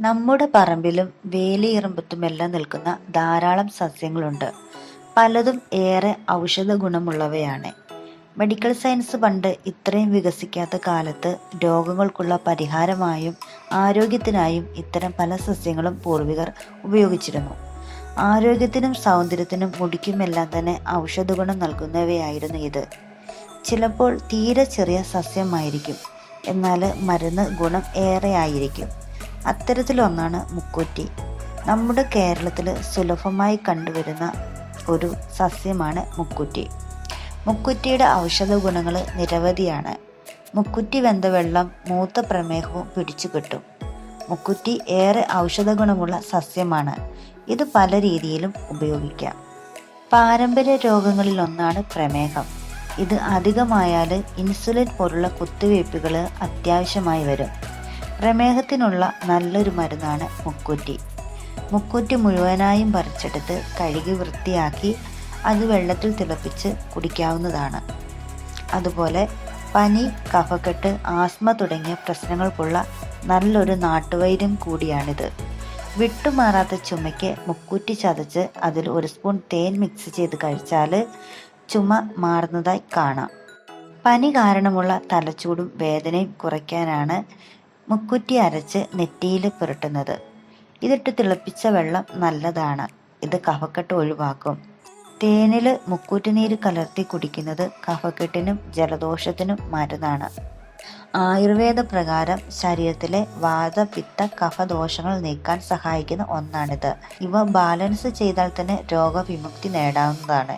നമ്മുടെ പറമ്പിലും വേലിയിറമ്പത്തുമെല്ലാം നിൽക്കുന്ന ധാരാളം സസ്യങ്ങളുണ്ട്. പലതും ഏറെ ഔഷധ ഗുണമുള്ളവയാണ്. മെഡിക്കൽ സയൻസ് പണ്ട് ഇത്രയും വികസിക്കാത്ത കാലത്ത് രോഗങ്ങൾക്കുള്ള പരിഹാരമായും ആരോഗ്യത്തിനായും ഇത്തരം പല സസ്യങ്ങളും പൂർവികർ ഉപയോഗിച്ചിരുന്നു. ആരോഗ്യത്തിനും സൗന്ദര്യത്തിനും മുടിക്കുമെല്ലാം തന്നെ ഔഷധ ഗുണം നൽകുന്നവയായിരുന്നു ഇത്. ചിലപ്പോൾ തീരെ ചെറിയ സസ്യമായിരിക്കും. എന്നാൽ മരുന്ന് ഗുണം ഏറെ ആയിരിക്കും. അത്തരത്തിലൊന്നാണ് മുക്കൂറ്റി. നമ്മുടെ കേരളത്തിൽ സുലഭമായി കണ്ടുവരുന്ന ഒരു സസ്യമാണ് മുക്കുറ്റി. മുക്കുറ്റിയുടെ ഔഷധ ഗുണങ്ങൾ നിരവധിയാണ്. മുക്കുറ്റി വെന്ത വെള്ളം മൂത്ത പ്രമേഹവും പിടിച്ചു കിട്ടും. മുക്കുറ്റി ഏറെ ഔഷധ ഗുണമുള്ള സസ്യമാണ്. ഇത് പല രീതിയിലും ഉപയോഗിക്കാം. പാരമ്പര്യ രോഗങ്ങളിൽ ഒന്നാണ് പ്രമേഹം. ഇത് അധികമായാൽ ഇൻസുലിൻ പോലുള്ള കുത്തിവയ്പ്പുകൾ അത്യാവശ്യമായി വരും. പ്രമേഹത്തിനുള്ള നല്ലൊരു മരുന്നാണ് മുക്കുറ്റി. മുക്കുറ്റി മുഴുവനായും പറിച്ചെടുത്ത് കഴുകി വൃത്തിയാക്കി അത് വെള്ളത്തിൽ തിളപ്പിച്ച് കുടിക്കാവുന്നതാണ്. അതുപോലെ പനി കഫക്കെട്ട് ആസ്മ തുടങ്ങിയ പ്രശ്നങ്ങൾക്കുള്ള നല്ലൊരു നാട്ടുവൈദ്യം കൂടിയാണിത്. വിട്ടുമാറാത്ത ചുമയ്ക്ക് മുക്കുറ്റി ചതച്ച് അതിൽ ഒരു സ്പൂൺ തേൻ മിക്സ് ചെയ്ത് കഴിച്ചാൽ ചുമ മാറുന്നതായി കാണാം. പനി കാരണമുള്ള തലച്ചൂടും വേദനയും കുറയ്ക്കാനാണ് മുക്കുറ്റി അരച്ച് നെറ്റിയിൽ പുരട്ടുന്നത്. ഇതിട്ട് തിളപ്പിച്ച വെള്ളം നല്ലതാണ്. ഇത് കഫക്കെട്ട് ഒഴിവാക്കും. തേനിൽ മുക്കൂറ്റുനീര് കലർത്തി കുടിക്കുന്നത് കഫക്കെട്ടിനും ജലദോഷത്തിനും മരുന്നാണ്. ആയുർവേദ പ്രകാരം ശരീരത്തിലെ വാത പിത്ത കഫ കഫദോഷങ്ങൾ നീക്കാൻ സഹായിക്കുന്ന ഒന്നാണിത്. ഇവ ബാലൻസ് ചെയ്താൽ തന്നെ രോഗവിമുക്തി നേടാവുന്നതാണ്.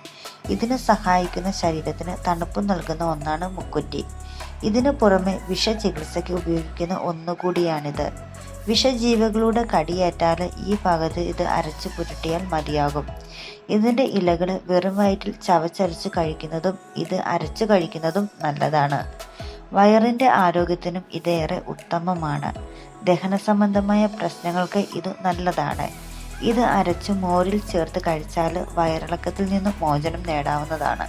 ഇതിന് സഹായിക്കുന്ന ശരീരത്തിന് തണുപ്പ് നൽകുന്ന ഒന്നാണ് മുക്കുറ്റി. ഇതിനു പുറമെ വിഷചികിത്സയ്ക്ക് ഉപയോഗിക്കുന്ന ഒന്നുകൂടിയാണിത്. വിഷജീവികളുടെ കടിയേറ്റാൽ ഈ ഭാഗത്ത് ഇത് അരച്ചു പുരട്ടിയാൽ മതിയാകും. ഇതിന്റെ ഇലകൾ വെറും വയറ്റിൽ ചവച്ചരച്ച് കഴിക്കുന്നതും ഇത് അരച്ച് കഴിക്കുന്നതും നല്ലതാണ്. വയറിന്റെ ആരോഗ്യത്തിനും ഇതേറെ ഉത്തമമാണ്. ദഹന സംബന്ധമായ പ്രശ്നങ്ങൾക്ക് ഇത് നല്ലതാണ്. ഇത് അരച്ച് മോരിൽ ചേർത്ത് കഴിച്ചാൽ വയറിളക്കത്തിൽ നിന്ന് മോചനം നേടാവുന്നതാണ്.